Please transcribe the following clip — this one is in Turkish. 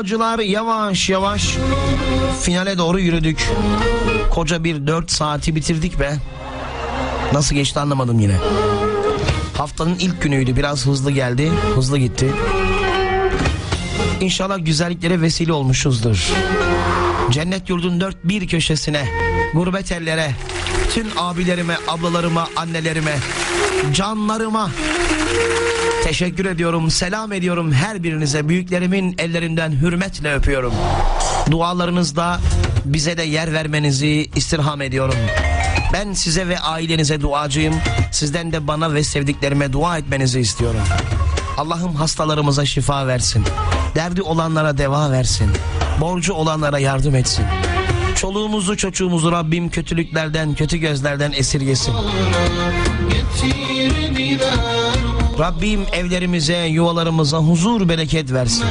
Hacılar yavaş yavaş finale doğru yürüdük. Koca bir dört saati bitirdik be. Nasıl geçti anlamadım yine. Haftanın ilk günüydü. Biraz hızlı geldi. Hızlı gitti. İnşallah güzelliklere vesile olmuşuzdur. Cennet yurdun dört bir köşesine, gurbet ellere, bütün abilerime, ablalarıma, annelerime, canlarıma teşekkür ediyorum, selam ediyorum her birinize. Büyüklerimin ellerinden hürmetle öpüyorum. Dualarınızda bize de yer vermenizi istirham ediyorum. Ben size ve ailenize duacıyım. Sizden de bana ve sevdiklerime dua etmenizi istiyorum. Allah'ım hastalarımıza şifa versin. Derdi olanlara deva versin. Borcu olanlara yardım etsin. Çoluğumuzu çocuğumuzu Rabbim kötülüklerden, kötü gözlerden esirgesin. Rabbim evlerimize, yuvalarımıza huzur, bereket versin.